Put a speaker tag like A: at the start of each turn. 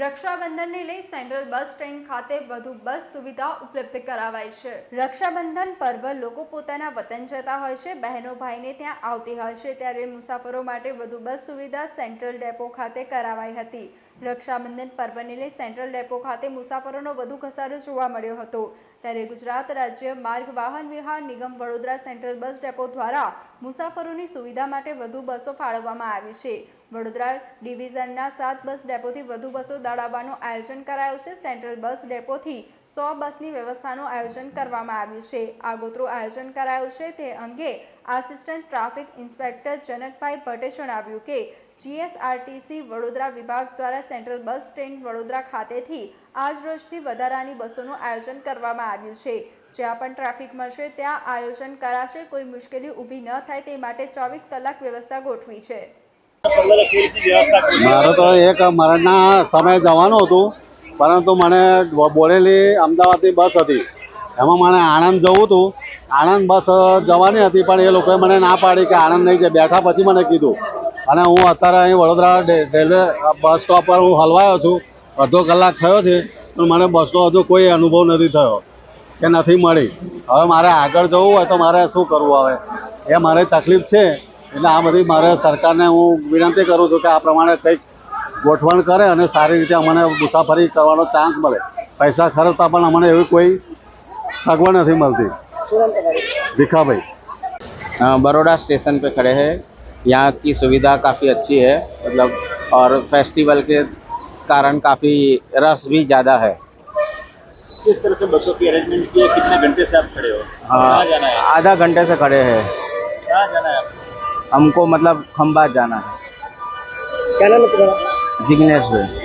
A: રક્ષાબંધનને લઈ central bus stand ખાતે વધુ બસ સુવિધા ઉપલબ્ધ કરાવાઈ છે. રક્ષાબંધન પર્વ લોકો પોતાના વતન જતા હોય છે. બહેનો ભાઈને ત્યાં આવતી હોય છે. ત્યારે મુસાફરો માટે વધુ બસ સુવિધા સેન્ટ્રલ ડેપો ખાતે કરાવાઈ હતી. રક્ષાબંધન પર્વને લઈ સેન્ટ્રલ ડેપો ખાતે મુસાફરોનો વધુ ઘસારો જોવા મળ્યો હતો. ત્યારે ગુજરાત રાજ્ય માર્ગ વાહન વિહાર નિગમ વડોદરા સેન્ટ્રલ બસ ડેપો દ્વારા મુસાફરોની સુવિધા માટે વધુ બસો ફાળવવામાં આવી છે. વડોદરા ડિવિઝનના સાત બસ ડેપોથી વધુ બસો દોડાવવાનું આયોજન કરાયું છે. સેન્ટ્રલ બસ ડેપોથી સો બસની વ્યવસ્થાનું આયોજન કરવામાં આવ્યું છે. આગોતરું આયોજન કરાયું છે તે અંગે આસિસ્ટન્ટ ટ્રાફિક ઇન્સ્પેક્ટર જનકભાઈ ભટ્ટે જણાવ્યું કે જીએસઆરટીસી વડોદરા વિભાગ દ્વારા સેન્ટ્રલ બસ સ્ટેન્ડ વડોદરા ખાતેથી આજ રોજથી વધારાની બસોનું આયોજન કરવામાં આવ્યું છે. જ્યાં પણ ટ્રાફિક મળશે, ત્યાં આયોજન કરાશે, કોઈ મુશ્કેલી ઊભી ન થાય તે માટે ચોવીસ કલાક વ્યવસ્થા ગોઠવી છે.
B: મારે તો એક મારા સમયે જવાનું હતું, પરંતુ મને બોલેલી અમદાવાદની બસ હતી. એમાં મને આણંદ જવું હતું. આણંદ બસ જવાની હતી, પણ એ લોકોએ મને ના પાડી કે આણંદ નહીં છે બેઠા પછી મને કીધું. અને હું અત્યારે અહીં વડોદરા રેલવે બસ સ્ટોપ પર હું હલવાયો છું. અડધો કલાક થયો છે પણ મને બસનો હજુ કોઈ અનુભવ નથી થયો કે નથી મળી. હવે મારે આગળ જવું હોય તો મારે શું કરવું હવે? એ મારે તકલીફ છે એટલે આ બધી મારે સરકારને હું વિનંતી કરું છું કે આ પ્રમાણે કંઈક ગોઠવણ કરે અને સારી રીતે અમને મુસાફરી કરવાનો ચાન્સ મળે. પૈસા ખર્ચતા પણ અમને એવી કોઈ સગવડ નથી મળતી. ભીખાભાઈ.
C: બરોડા સ્ટેશન પર ખડે હૈ. यहाँ की सुविधा काफ़ी अच्छी है मतलब और फेस्टिवल के कारण काफ़ी रस भी ज़्यादा है।
D: किस तरह से बसों की अरेंजमेंट की है? कितने घंटे से आप खड़े हो? हाँ जाना है?
C: आधा घंटे से खड़े हैं।
D: कहाँ जाना है आपको?
C: हमको मतलब खम्बा जाना है।
D: क्या नाम है तुम्हारा?
C: जिग्नेश भाई